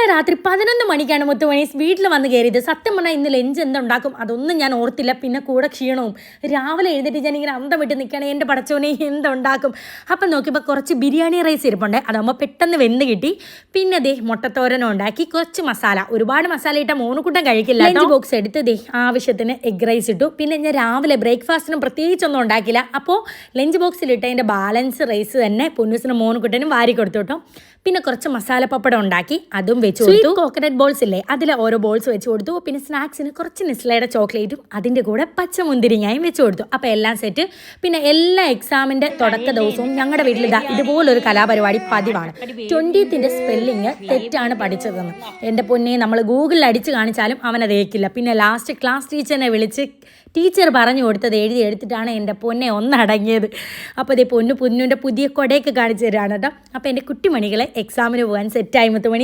ഇന്നലെ രാത്രി പതിനൊന്ന് മണിക്കാണ് മുത്തുമണീസ് വീട്ടിൽ വന്ന് കയറിയത്. സത്യം പറഞ്ഞാൽ ഇന്ന് ലഞ്ച് എന്തുണ്ടാക്കും അതൊന്നും ഞാൻ ഓർത്തില്ല. പിന്നെ കൂടെ ക്ഷീണവും. രാവിലെ എഴുന്നേറ്റ് ഞാൻ ഇങ്ങനെ അന്തം വിട്ട് നിൽക്കുകയാണ് എന്റെ പടച്ചോനെ എന്തുണ്ടാക്കും അപ്പം നോക്കിയപ്പോൾ കുറച്ച് ബിരിയാണി റൈസ് ഇരിപ്പുണ്ട്. അതാകുമ്പോൾ പെട്ടെന്ന് വെന്ത് കിട്ടി. പിന്നെ ദേ മുട്ടത്തോരനും ഉണ്ടാക്കി. കുറച്ച് മസാല. ഒരുപാട് മസാല ഇട്ട മൂന്നുകൂട്ടം കഴിക്കില്ല ലഞ്ച് ബോക്സ് എടുത്ത് ദേ ആവശ്യത്തിന് എഗ് റൈസ് ഇട്ടു. പിന്നെ ഞാൻ രാവിലെ ബ്രേക്ക്ഫാസ്റ്റിനും പ്രത്യേകിച്ചൊന്നും ഉണ്ടാക്കില്ല അപ്പോൾ ലഞ്ച് ബോക്സിൽ ഇട്ട അതിന്റെ ബാലൻസ് റൈസ് തന്നെ പൊന്നൂസിനും മൂന്നുകുട്ടനും വാരി കൊടുത്തു കേട്ടോ. പിന്നെ കുറച്ച് മസാല പപ്പടം ഉണ്ടാക്കി അതും വെച്ച് കൊടുത്തു. കോക്കനട്ട് ബോൾസ് ഇല്ലേ? അതിൽ ഓരോ ബോൾസ് വെച്ച് കൊടുത്തു. പിന്നെ സ്നാക്സിന് കുറച്ച് നിസ്ലയുടെ ചോക്ലേറ്റും അതിന്റെ കൂടെ പച്ച മുന്തിരിങ്ങയും വെച്ച് കൊടുത്തു. അപ്പോൾ എല്ലാം സെറ്റ്. പിന്നെ എല്ലാ എക്സാമിന്റെ തുടക്ക ദിവസവും ഞങ്ങളുടെ വീട്ടിൽ ഇതാ ഇതുപോലൊരു കലാപരിപാടി പതിവാണ്. ട്വന്റീത്തിന്റെ സ്പെല്ലിങ് തെറ്റാണ് പഠിച്ചതെന്ന്. എന്റെ പൊന്നെ നമ്മൾ ഗൂഗിളിൽ അടിച്ച് കാണിച്ചാലും അവനത് ഏക്കില്ല പിന്നെ ലാസ്റ്റ് ക്ലാസ് ടീച്ചറിനെ വിളിച്ച് ടീച്ചർ പറഞ്ഞു കൊടുത്തത് എഴുതി എടുത്തിട്ടാണ് എന്റെ പൊന്നെ ഒന്നടങ്ങിയത്. അപ്പോൾ ഇതേ പൊന്നു പൊന്നുന്റെ പുതിയ കൊടയൊക്കെ കാണിച്ചു തരാണ് കേട്ടോ. അപ്പോൾ എന്റെ കുട്ടിമണികളെ എക്സാമിന് പോകാൻ സെറ്റായി മുത്തുമണി